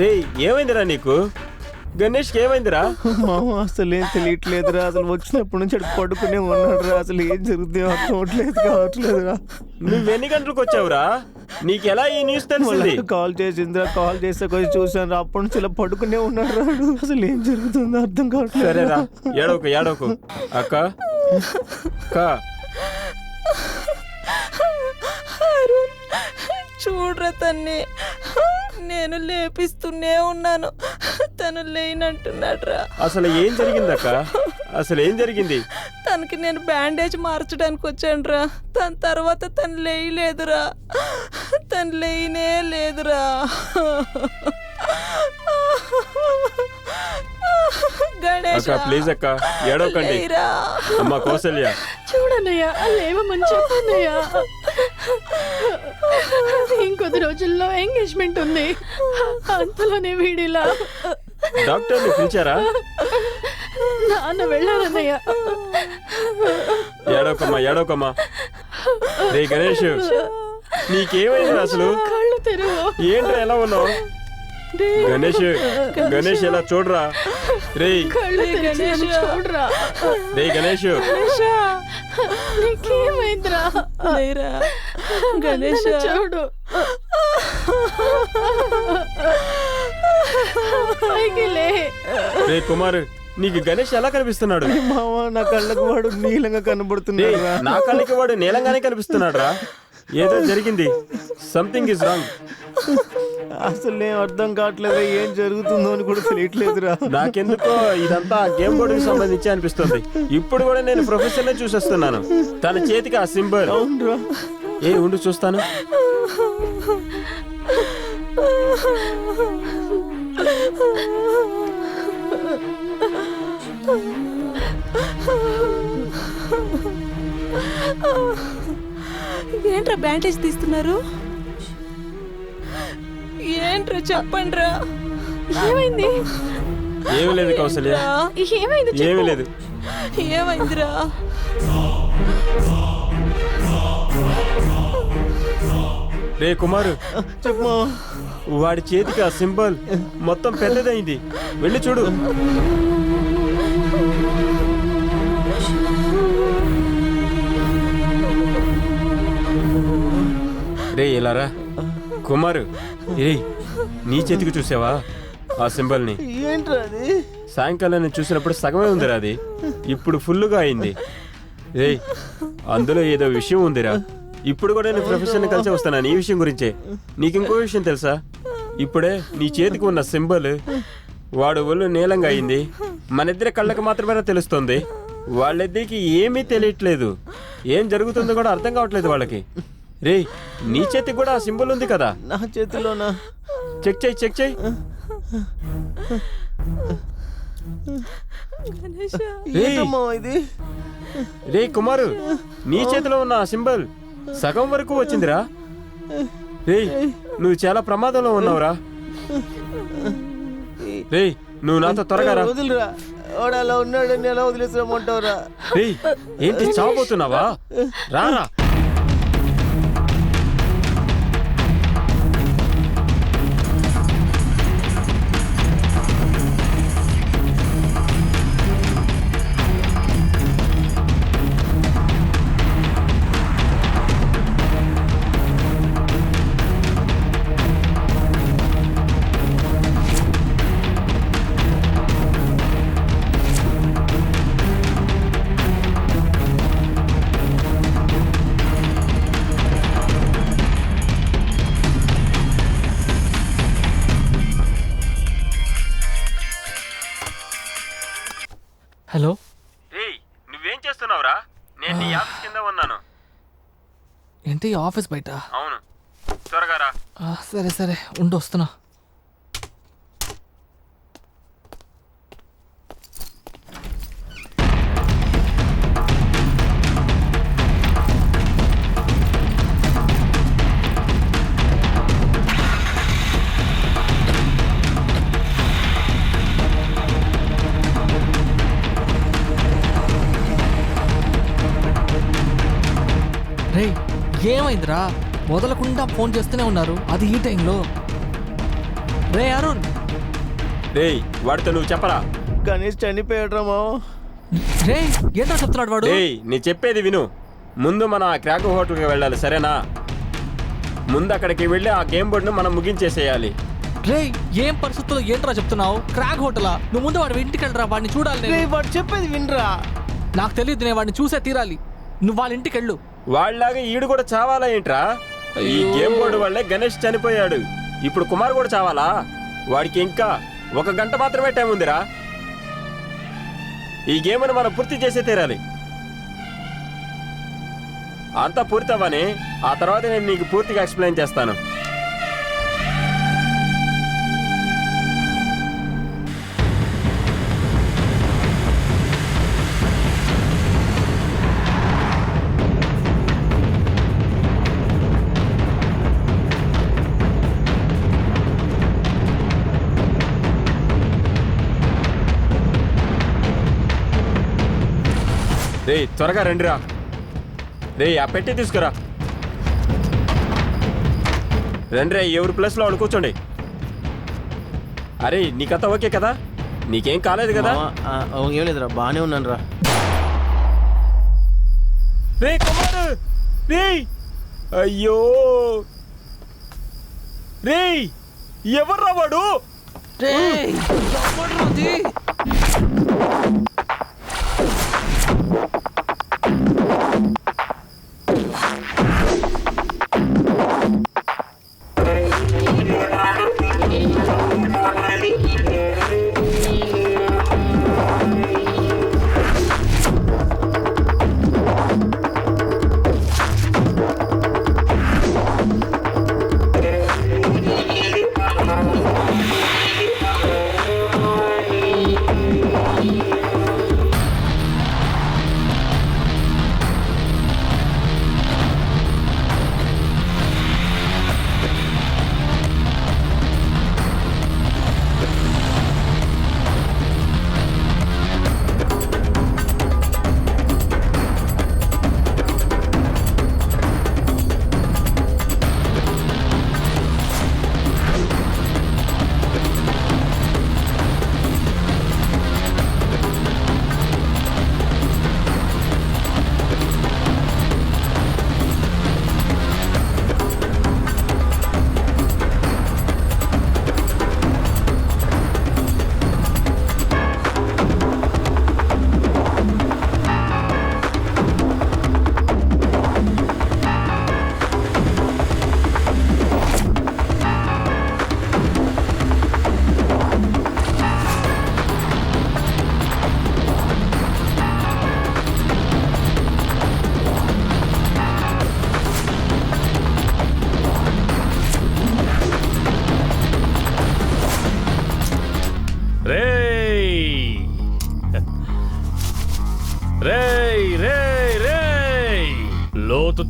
రేయ్ ఏమైందిరా నీకు? గణేష్కి ఏమైందిరా? మామ అసలు ఏం తెలియట్లేదురా. అసలు వచ్చినప్పటి నుంచి అటు పడుకునే ఉన్నాడురా. అసలు ఏం జరుగుతుందో అర్థం అవట్లేదు కావట్లేదురా. నువ్వు ఎన్ని గంటలకు వచ్చావురా? నీకు ఎలా ఈ న్యూస్ తెలిసింది? మళ్ళీ కాల్ చేసిందిరా. కాల్ చేస్తే కొంచెం చూసాను రా. అప్పటి నుంచి ఇలా పడుకునే ఉన్నాడు రాడు అసలు ఏం జరుగుతుందో అర్థం కావట్లేదు సరేరా. ఏడవకు ఏడవకు. అక్క. అక్క. చూడరా తన్ని. నేను లేపిస్తూనే ఉన్నాను. తను లేనంటున్నాడ్రా. అసలు ఏం జరిగిందక్క? అసలు ఏం జరిగింది? తనకి నేను బ్యాండేజ్ మార్చడానికి వచ్చానురా. తన తర్వాత తను లేయలేదురా. తను లేయనే లేదురా. గణేష్ అక్క ప్లీజ్ అక్క ఏడవకండి. అమ్మ కౌసల్య. చూడన్నయ్యా లేవమని చెప్పన్నయ్యా ఇంకొద్ది రోజుల్లో ఎంగేజ్మెంట్ ఉంది. అంతలోనే వీడిలా. డాక్టర్ని పిలిచారా? నాన్న వెళ్ళారన్నయ్య. ఏడవకమ్మా ఏడవకమ్మా. రే గణేష్ నీకేమైంది అసలు? కళ్ళు తెరువు ఏంట్రా ఎలా ఉన్నావు? గణేష్ గణేష్ ఎలా చూడరా? రే చూడరా? రే గణేష్. నీకేమైందిరా? గణేష్. చూడు. రే కుమార్ నీకు గణేష్ ఎలా కనిపిస్తున్నాడు? మామ నా కళ్ళకు వాడు నీలంగా కనబడుతున్నాడు రా. నా కళ్ళకి వాడు నీలంగానే కనిపిస్తున్నాడు రా. ఏదో జరిగింది. సంథింగ్ ఇస్ రాంగ్ అసలు ఏం అర్థం కావట్లేదు ఏం జరుగుతుందో అని కూడా తెలియట్లేదురా. నాకెందుకో ఇదంతా గేమ్ బోర్డుకి సంబంధించి అనిపిస్తుంది. ఇప్పుడు కూడా నేను ప్రొఫెసర్ చూసేస్తున్నాను. తన చేతికి ఆ సింబల్. అవునరా. ఏ ఉండు చూస్తాను. ఏంట్రా బ్యాండేజ్ తీస్తున్నారు? చెప్పండిరా. ఏమైంది? ఏమీ లేదు కౌసల్య. ఏమైంది. ఏమీ లేదు. ఏమైందిరా? రే కుమారు వాడి చేతికి ఆ సింబల్ మొత్తం పెద్దదైంది. వెళ్ళి చూడు. రే ఇలారా కుమారు రే నీ చేతికి చూసావా? ఆ సింబల్ని. ఏంట్రా అది? సాయంకాలం నేను చూసినప్పుడు సగమే ఉందిరా అది. ఇప్పుడు ఫుల్గా అయింది. రే అందులో ఏదో విషయం ఉందిరా. ఇప్పుడు కూడా నేను ప్రొఫెసర్ని కలిసి వస్తున్నాను ఈ విషయం గురించే? నీకు ఇంకో విషయం తెలుసా? ఇప్పుడే నీ చేతికి ఉన్న సింబల్ వాడు ఒళ్ళు నీలంగా అయింది. మన ఇద్దరి కళ్ళకి మాత్రమే తెలుస్తుంది. వాళ్ళిద్దరికి ఏమీ తెలియట్లేదు. ఏం జరుగుతుందో కూడా అర్థం కావట్లేదు వాళ్ళకి. రే నీ చేతికి కూడా ఆ సింబల్ ఉంది కదా? నా చేతిలోనా? చెక్ చేయి చెక్ చేయి. గణేష్ రేయ్. ఏంటమ్మా ఇది? రే కుమారు నీ చేతిలో ఉన్న ఆ సింబల్ సగం వరకు వచ్చిందిరా. రే నువ్వు చాలా ప్రమాదంలో ఉన్నావురా. రే నువ్వు నాతో త్వరగా రా. వదిలిరా. వాడు అలా ఉన్నాడని ఎలా వదిలేసామంటావురా రే ఏంటి చావబోతున్నావా? రారా. ఏంటి ఆఫీస్ బయట. అవును. త్వరగా రా. సరే సరే. ఉండి వస్తున్నా. రే ఏమైందిరా? మొదలకుండా ఫోన్ చేస్తూనే ఉన్నారు. అది ఈ టైంలో. రే అరుణ్! రేయ్ వాడితో నువ్వు చెప్పరా? గణేష్ చనిపోయాడు రా రే ఏంటో చెప్తున్నాడు వాడు? రేయ్ నీ చెప్పేది విను. ముందు మనం ఆ క్రాక్ హోటల్కి వెళ్ళాలి సరేనా? ముందు అక్కడికి వెళ్ళి ఆ గేమ్ బోర్డును మనం ముగించేసేయాలి. రే ఏం పరిస్థితుల్లో ఏంట్రా చెప్తున్నావు? క్రాక్ హోటలా? నువ్వు ముందు వాడి ఇంటికి వెళ్ళరా వాడిని చూడాలి రే. వాడు చెప్పేది వినరా? నాకు తెలియదు నేను వాడిని చూసే తీరాలి. నువ్వు వాళ్ళ ఇంటికి వెళ్ళు. వాళ్ళలాగా ఈడు కూడా చావాలా ఏంట్రా? ఈ గేమ్ బోర్డు వల్లే గణేష్ చనిపోయాడు. ఇప్పుడు కుమార్ కూడా చావాలా? వాడికి ఇంకా ఒక గంట మాత్రమే టైం ఉందిరా. ఈ గేమ్ను మనం పూర్తి చేసే తీరాలి. అంతా పూర్తవ్వని ఆ తర్వాత నేను నీకు పూర్తిగా ఎక్స్ప్లెయిన్ చేస్తాను. రే త్వరగా రండిరా. రే ఆ పెట్టి తీసుకురా. రండి రే ఎవరు ప్లేస్లో వాళ్ళు కూర్చోండి. అరే నీకంతా ఓకే కదా? నీకేం కాలేదు కదా? ఏం లేదురా బాగానే ఉన్నాను రా రే కుమార్! రే అయ్యో! రే ఎవర్రా వాడు? రేయ్,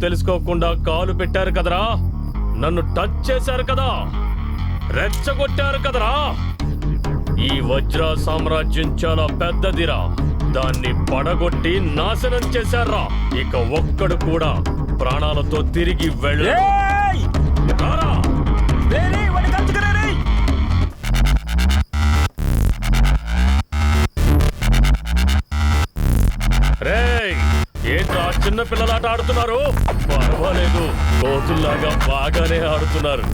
తెలుసుకోకుండా కాలు పెట్టారు కదరా? నన్ను టచ్ చేశారు కదా? రెచ్చగొట్టారు కదరా? ఈ వజ్ర సామ్రాజ్యం చాలా పెద్దదిరా. దాన్ని పడగొట్టి నాశనం చేశారా? ఇక ఒక్కడు కూడా ప్రాణాలతో తిరిగి వెళ్ళ చిన్న పిల్లలాట ఆడుతున్నారు. పర్వాలేదు కోతుల్లాగా బాగానే ఆడుతున్నారు.